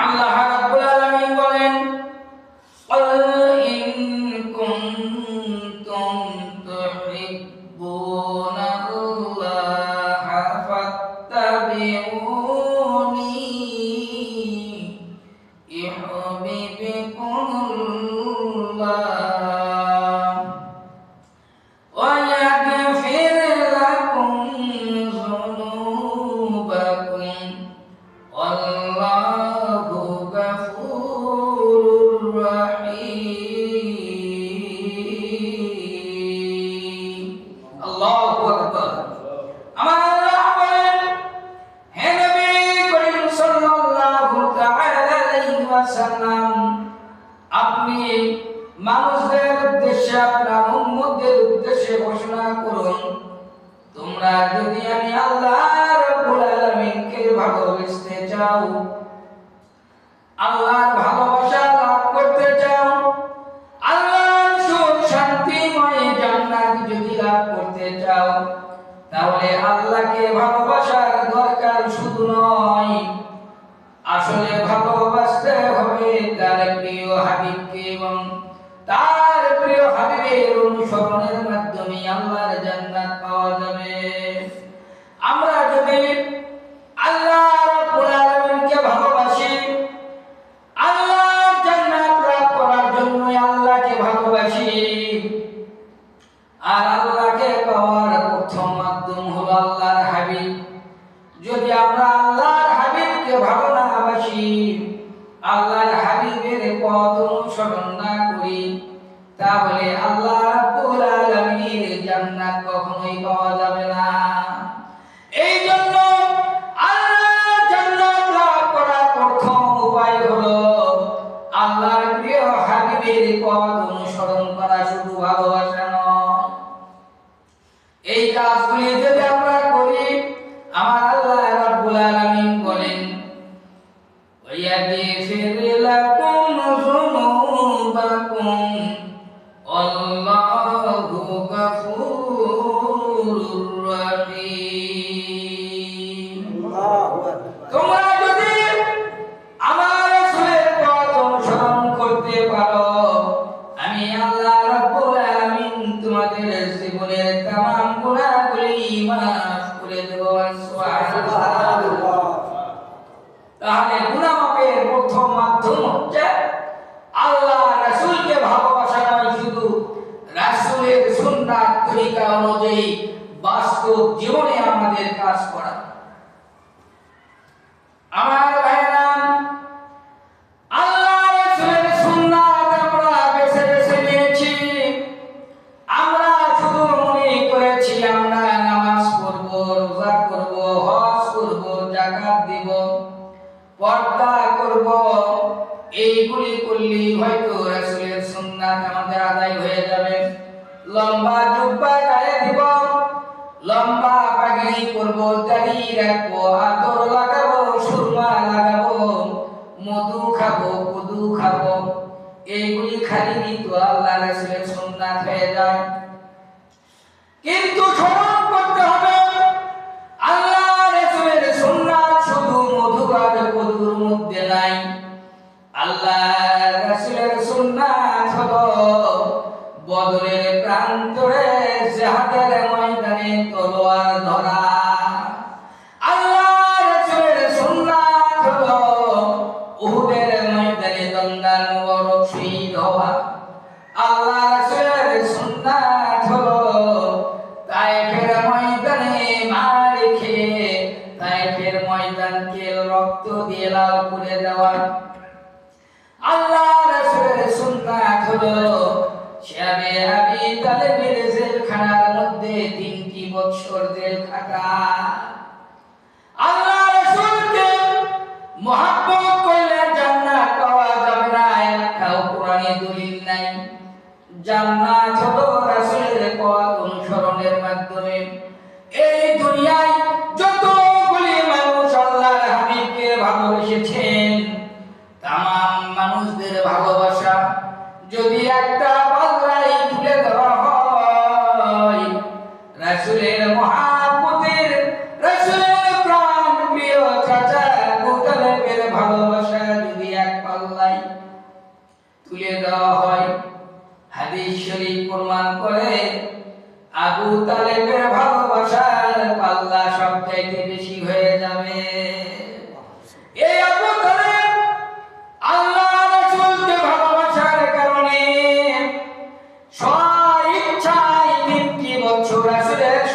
আল্লাহ মানুষদের উদ্দেশ্যে, আপনার উন্মুদের উদ্দেশ্যে ঘোষণা করুন, তোমরা যদি আমি আল্লাহ রব্বুল আলামিনকে ভালোবাসতে চাও এর অনুসরণের মাধ্যমে আল্লাহর জান্নাত পাওয়া যাবে। আমরা যদি তাদেরই পথ অনুসরণ করা শুধু ভালোবাসা নয়। এই কাজগুলিতে এই বাস্তব জীবনে আমাদের কাজ করা জুব্বা গায়ে দিব, লম্বা পাগড়ি করব দাড়ি রাখব, আতর লাগাব, সুরমা লাগাবো, মধু খাব, কুদু খাব, এইগুলি খালি তো আল্লাহ। সেই দোয়া আল্লাহ রাসূলের সুন্নাত হলো খেয়ে রক্ত দিয়ে করে দেওয়া। আবি তালেবে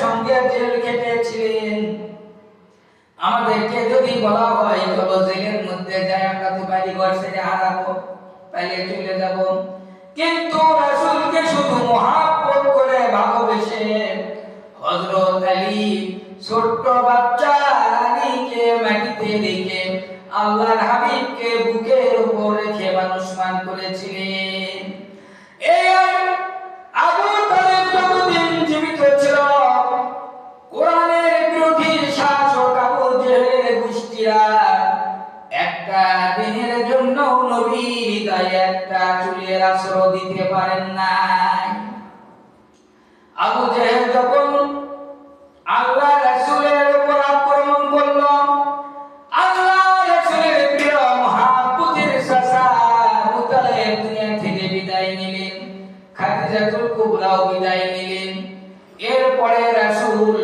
সঙ্গে জেল কেটেছিলেন আমাদেরকে যদি বলা হয় চলো জেলের মধ্যে যাই আমরা তো বাড়ি ঘর হারাবো চলে যাব। কিন্তু রাসূলকে শুধু করে ভালোবেসে হযরত আলী, ছোট্ট বাচ্চা রানীকে মাটিতে রেখে আল্লাহর হাবিবকে বুকের উপর রেখে মানুষমান করেছিলেন। জন্য নবীর একটা চুলের আশ্রয় দিতে পারেন নাই। আবু জেহেল যখন আল্লাহ রাসূলের উপর আক্রমণ করল আল্লাহ রাসূলের প্রিয় মহাপুতির তালেব দুনিয়া থেকে বিদায় নিলেন খাদিজাতুল কুবরাও বিদায় নিলেন। এরপরে রাসূল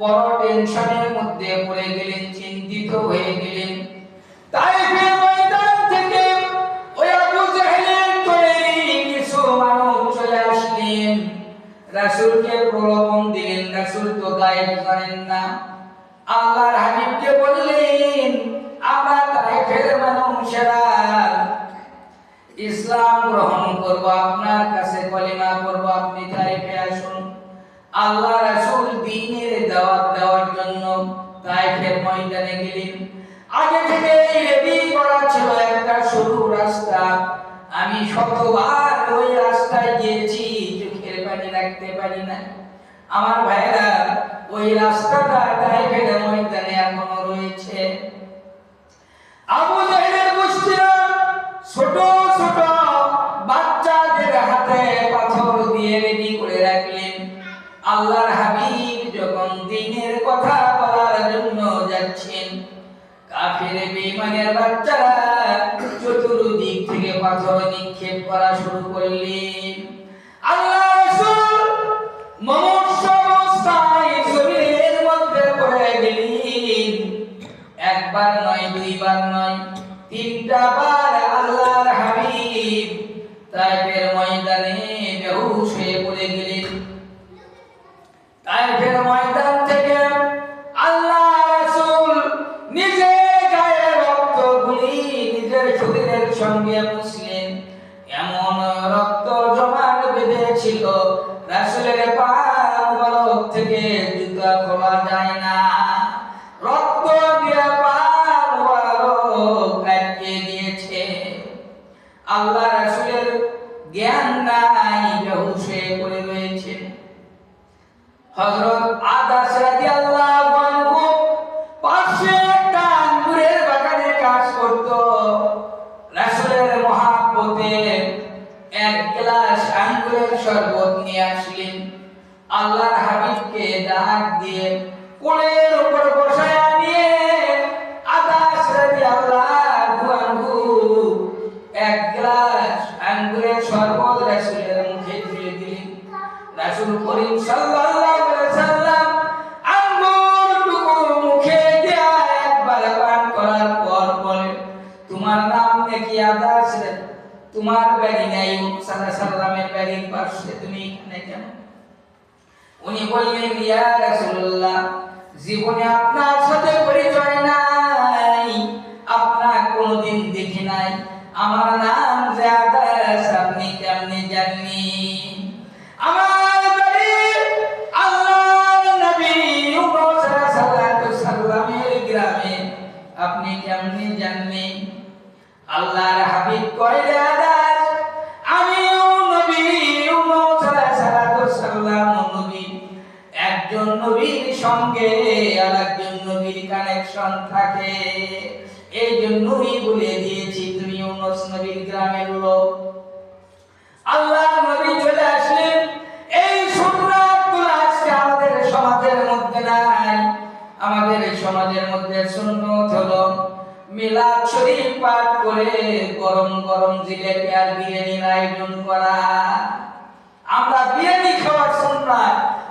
বড় টেনশনের মধ্যে পড়ে গেলেন, চিন্তিত হয়ে গেলেন তো গায়েব না। আল্লাহর হাবিবকে বললেন, আমরা তাইফের মানুষেরা ইসলাম গ্রহণ করব, আপনার কাছে কলিমা করব আপনি তাইফে আসুন। আল্লাহ রাসূল দ্বীনের দাওয়াত দেওয়ার জন্য তাইফের ময়দানে গেলেন। আগে থেকে রেডি করা ছিল একটা সরু রাস্তা। আমি শতবার ওই রাস্তায় গিয়েছি, চোখের পানি রাখতে পারি না আমার ভাইরা ওই রাস্তাটা তাইফের ময়দানে এখনও রয়েছে? আবু জাহেলের গোষ্ঠীরা ছোট ছোট বাচ্চাদের হাতে পাথর দিয়ে রেডি করে রাখলেন। আল্লাহর হাবিব যখন দিনের কথা বলার জন্য যাচ্ছেন, কাফের বেঈমানের বাচ্চারা চতুর্দিক থেকে পাথর নিক্ষেপ করা শুরু করলেন। আল্লাহ রাসূল মমস্য পড়ে একবার নয়, দুইবার নয়, তিনটা বার আল্লাহর হাবিব তাইফের ময়দানে বেহুশ হয়ে পড়ে গেলেন। তাইফের ময়দান থেকে আল্লাহ রাসূল নিজে গায়ে রক্ত গুলি নিজের শরীরের সঙ্গে মুছলেন। এমন রক্ত জমাট বেঁধেছিল রাসূলের পা থেকে জুতা খোলা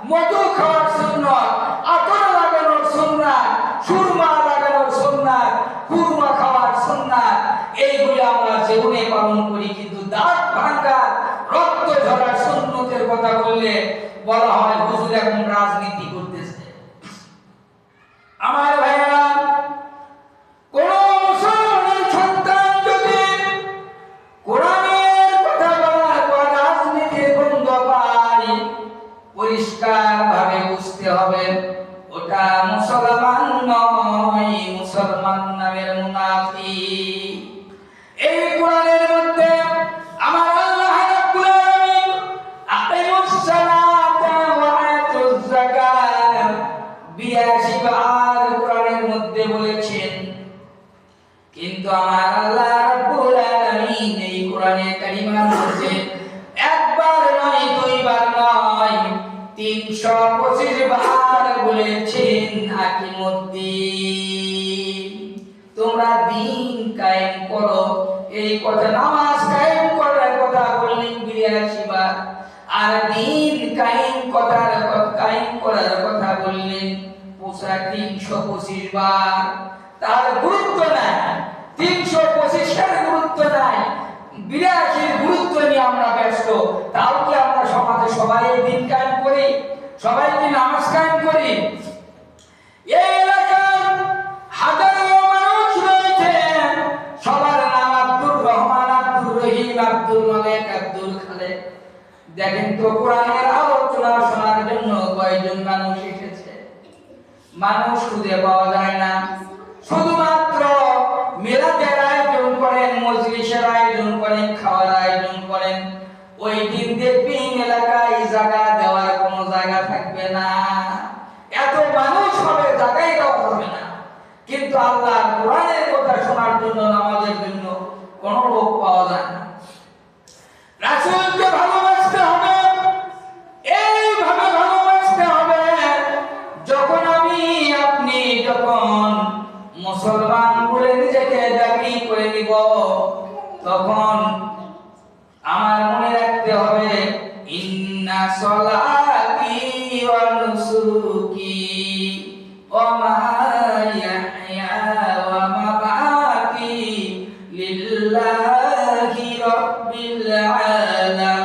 মধু খাওয়ার সুন্নত, আতর লাগানোর সুন্নাত, সুরমা লাগানোর সুন্নাত, কুরমা খাওয়ার সুন্নাত, এইগুলি আমরা জীবনে পালন করি, কিন্তু দাঁত ভাঙার রক্ত ঝরার সুন্নতের কথা বললে বলা হয়, হুজুর এখন রাজনীতি তার গুরুত্ব নাই। তিনশো পঁচিশের গুরুত্ব নাই। বিরাশির গুরুত্ব নিয়ে আমরা ব্যস্ত। তাও কি আমরা সমাজে সবাই দিন কায়েম করি? সবাই কি নামাজ কায়েম করি? মানুষ দেখেন তো কোরআনের আলোচনা শোনার জন্য কয়জন মানুষ এসেছে? মানুষ খুঁজে পাওয়া যায় না। শুধুমাত্র মেলাদের আয়োজন করেন, মজলিসের আয়োজন করেন, খাওয়ার আয়োজন করেন। ওই দিন দেখবেন এলাকায় জায়গা দেওয়ার কোনো জায়গা থাকবে না। এত মানুষ হবে জায়গায় দেওয়া হবে না। কিন্তু আল্লাহ কোরআনের কথা শোনার জন্য, নামাজের জন্য কোনো লোক পাওয়া যায় না। রাসুলকে ভালো তখন আমার মনে রাখতে হবে, ইন্না সলাতি ওয়া নুসুকি ওয়া মাহইয়া ওয়া মামাতি লিল্লাহি রাব্বিল আলামিন।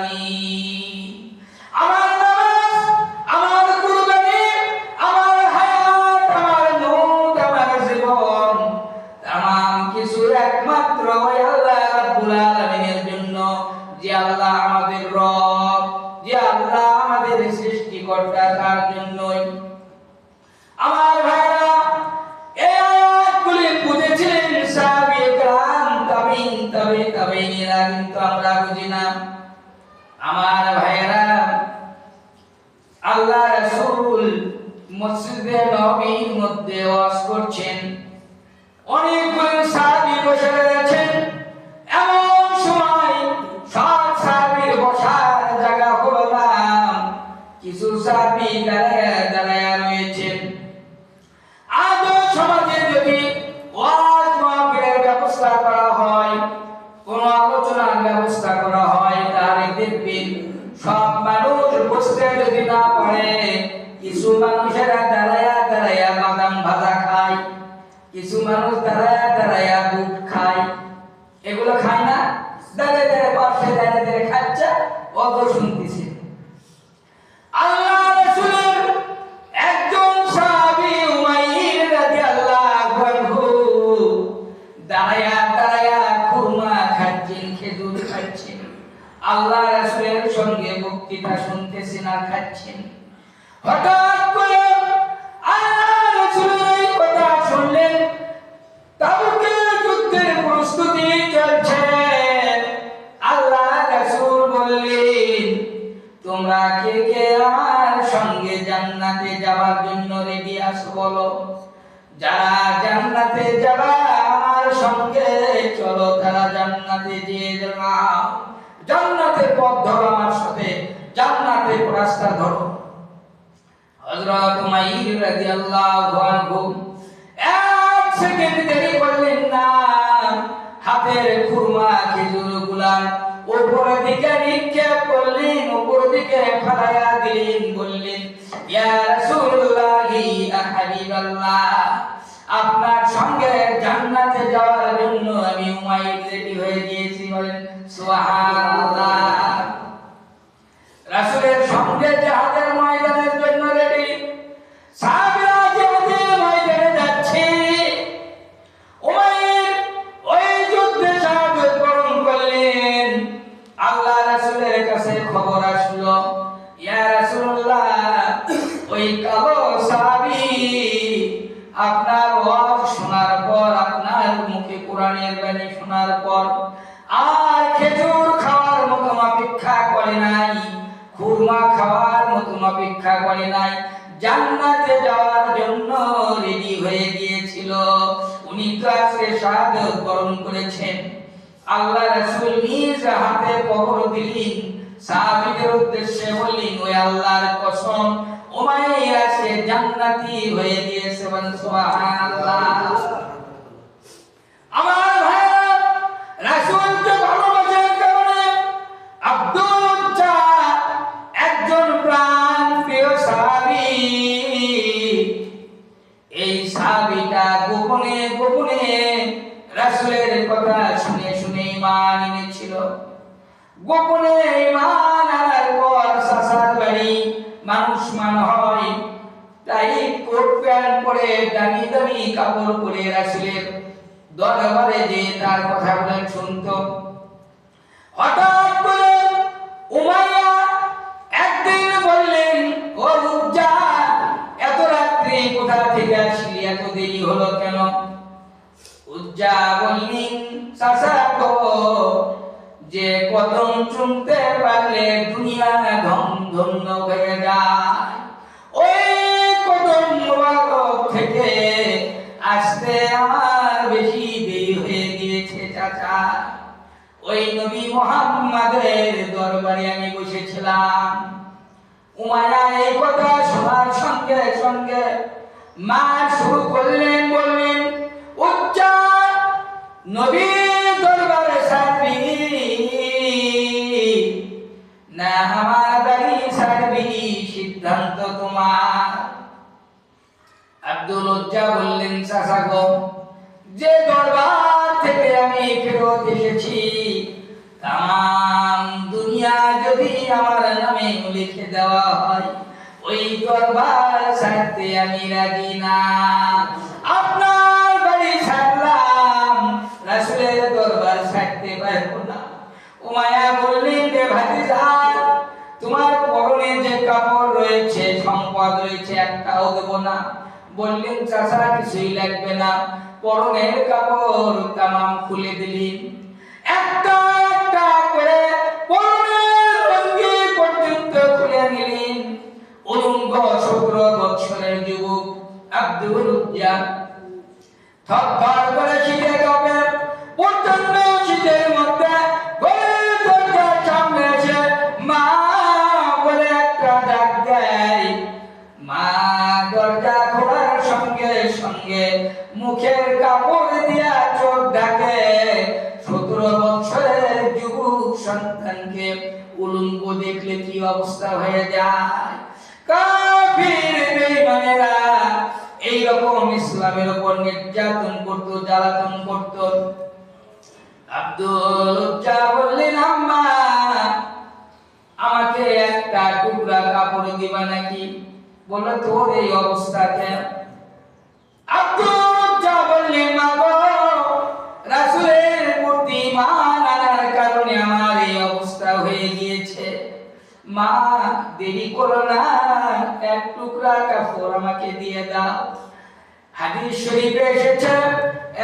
যাচ্ছেন হঠাৎ কাজটা ধরো। হযরত রাদিয়াল্লাহু আনহু এক সেকেন্ড দেরি করলেন না, হাতের খুরমা, খেজুরগুলার উপরের দিকে নিক্ষেপ করলেন উপর দিকে দিলেন, বললেন, ইয়া রাসূলুল্লাহি হাবিবাল্লাহ, আপনার সঙ্গে জান্নাতে যাওয়ার জন্য আমি উমাইর রেডি হয়ে গিয়েছি। বলেন সুবহান জান্নাতে যাওয়ার জন্য রেডি হয়ে গিয়েছিল। উনি কাছে শাহাদত বরণ করেছেন। আল্লাহ রাসূল নিজ হাতে কবর দিলেন। সাহাবীদের উদ্দেশ্যে বললেন, ওই আল্লাহর কসম ওমাইয়া সে জান্নাতি হয়ে গিয়েছে সুবহানাল্লাহ। কাপড় পরে রাসূলের দরবারে যে তার কথা বলেন শুনতো। এত রাত্রে কোথা থেকে এত দেরি হলো কেন? বললেন যে কদম চুমতে পারলে দুনিয়া ধন ধন্য হয়ে যায়। ওই নবী মোহাম্মদের দরবারে আমি বসেছিলাম। উমারা এই কথা শোনার সঙ্গে সঙ্গে মা শুরু করলেন, বললেন, উচ্চ নবী লিখে দেওয়া হয়। ওই দরবার ছাড়তে আমি রাজি না। আপনার বাড়ি ছাড়লাম, রাসূলের দরবার ছাড়তে পারব না। উমায়া বললেন যে ভাতিজা, তোমার পরনে যে কাপড় রয়েছে, সম্পদ রয়েছে, একটাও দেবো না। বললেন, চাচা, কিছুই লাগবে না। পরনের কাপড় তামাম খুলে দিলেন একটা একটা করে থরথর উপর নির্যাতন করত, জ্বালাতন করত। আব্দুল উজ্জা বললেন, আম্মা, আমাকে একটা টুকরা কাপড় দিবা নাকি? বলল তোর এই আব্দুল উজ্জা বললেন, মা গো প্রতি আনার কারণে আমার এই অবস্থা হয়ে গিয়েছে। মা, দেরি করো না, এক টুকরা কাপড় আমাকে দিয়ে দাও। হাদিস শরীফে এসেছে,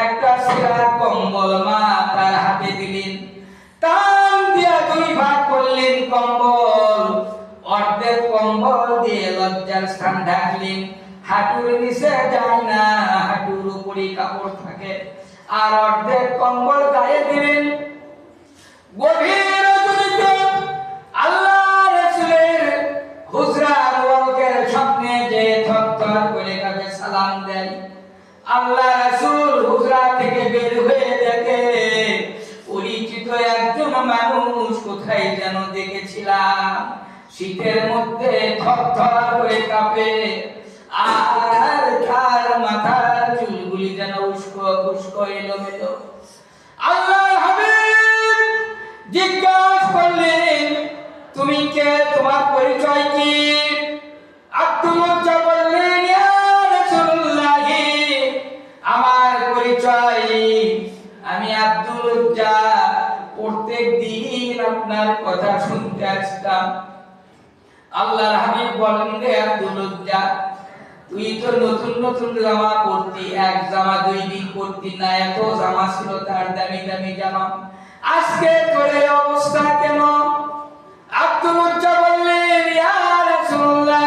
একটা সিরার কম্বল মা তার হাতে দিলেন। টান দিয়া দুই ভাগ করলেন কম্বল। অর্ধেক কম্বল দিয়ে লজ্জার স্থান ঢাকলেন। হাঁটুর নিচে যায় না, হাঁটুর উপরে কাপড় থাকে। আর অর্ধেক কম্বল গায়ে দিলেন শীতের মধ্যে থরথর করে কাঁপে। আর তার মাথার চুলগুলি যেন উস্কো এলো এলোমেলো। আল্লাহ হাবিব, জিজ্ঞাসা করলেন, তুমি কে? তোমার পরিচয় কি? আল্লাহর হাবিব বলেন রে উজ্জা তুই তো নতুন নতুন জামা পরতি, এক জামা দুই দিন পরতি না, এত জামা ছিল তার দামি দামি জামা। আজকে তোর অবস্থা কেন? আব্দুল উজ্জা বললেন, ইয়া রাসূলুল্লাহ